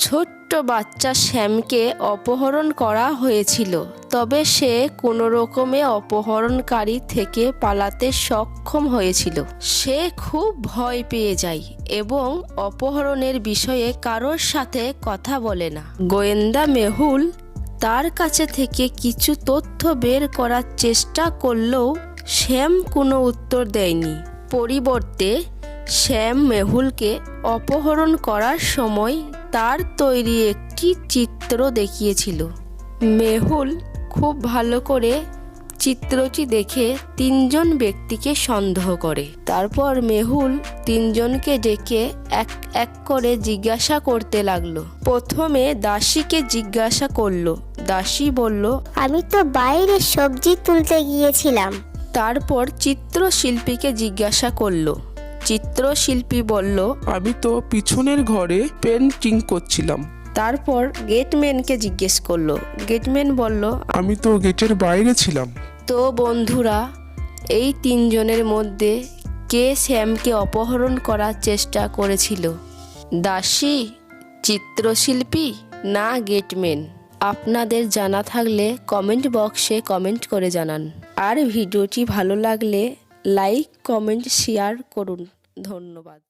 ছোট্ট বাচ্চা শ্যামকে অপহরণ করা হয়েছিল, তবে সে কোনো রকমে অপহরণকারী থেকে পালাতে সক্ষম হয়েছিল। সে খুব ভয় পেয়ে যায় এবং অপহরণের বিষয়ে কারোর সাথে কথা বলে না। গোয়েন্দা মেহুল তার কাছে থেকে কিছু তথ্য বের করার চেষ্টা করলেও শ্যাম কোনো উত্তর দেয়নি। পরিবর্তে শ্যাম মেহুলকে অপহরণ করার সময় তার তৈরি একটি চিত্র দেখিয়েছিল। মেহুল খুব ভালো করে চিত্রটি দেখে তিনজন ব্যক্তিকে সন্দেহ করে। তারপর মেহুল তিনজনকে ডেকে এক এক করে জিজ্ঞাসা করতে লাগল। প্রথমে দাসীকে জিজ্ঞাসা করল। দাসী বলল আমি তো বাইরে সবজি তুলতে গিয়েছিলাম। তারপর চিত্রশিল্পীকে জিজ্ঞাসা করল। চিত্রশিল্পী বলল আমি তো পিছনের ঘরে পেন্টিং করছিলাম। তারপর গেটম্যানকে জিজ্ঞেস করল। গেটম্যান বলল আমি তো গেটের বাইরে ছিলাম। তো বন্ধুরা এই তিনজনের মধ্যে কে শ্যামকে অপহরণ করার চেষ্টা করেছিল? দাসী চিত্রশিল্পী না গেটম্যান? আপনাদের জানা থাকলে কমেন্ট বক্সে কমেন্ট করে জানান। আর ভিডিওটি ভালো লাগলে লাইক কমেন্ট শেয়ার করুন। ধন্যবাদ।